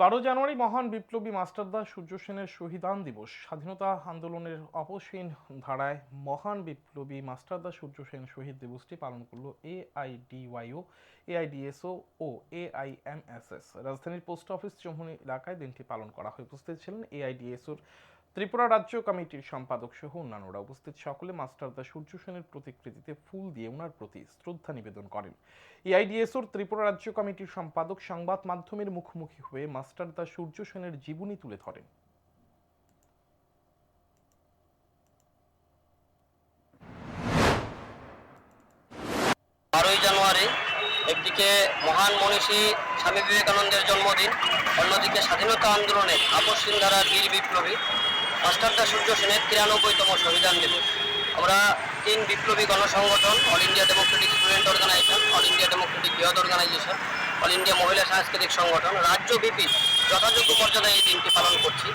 বারো জানুয়ারি মহান বিপ্লবী মাস্টারদা সূর্য সেনের শহীদান দিবস। স্বাধীনতা আন্দোলনের অপসীন ধারায় মহান বিপ্লবী মাস্টারদা সূর্য সেন শহীদ দিবসটি পালন করল এআইডিওয়াইও, এআইডিএসও ও এআইএমএসএস। রাজধানীর পোস্ট অফিস চৌহনী এলাকায় দিনটি পালন করা হয় উপস্থিত ছিলেন এআইডিএসওর ত্রিপুরা রাজ্য কমিটির সম্পাদক সহ অন্যান্যরা উপস্থিত। সকলে মাস্টারদা সূর্য সেনের প্রতিকৃতিতে ফুল দিয়ে ওনার প্রতি শ্রদ্ধা নিবেদন করেন। এআইডিএসওর ত্রিপুরা রাজ্য কমিটির সম্পাদক সংবাদ মাধ্যমের মুখোমুখি হয়ে মাস্টারদা সূর্য সেনের জীবনী তুলে ধরেন। বারোই জানুয়ারি একদিকে মহান মনীষী স্বামী বিবেকানন্দের জন্মদিন, অন্যদিকে স্বাধীনতা আন্দোলনে আপসীন ধারা বীর বিপ্লবী মাস্টারদা সূর্য সেনের তিরানব্বইতম সংবিধান দিবস আমরা তিন বিপ্লবী গণসংগঠন All India Democratic Student Organisation All India Democratic বৃহৎ অর্গানাইজেশন অল ইন্ডিয়া মহিলা সাংস্কৃতিক সংগঠন রাজ্য রাজ্যব্যাপী যথাযোগ্য মর্যাদায় এই দিনটি পালন করছি।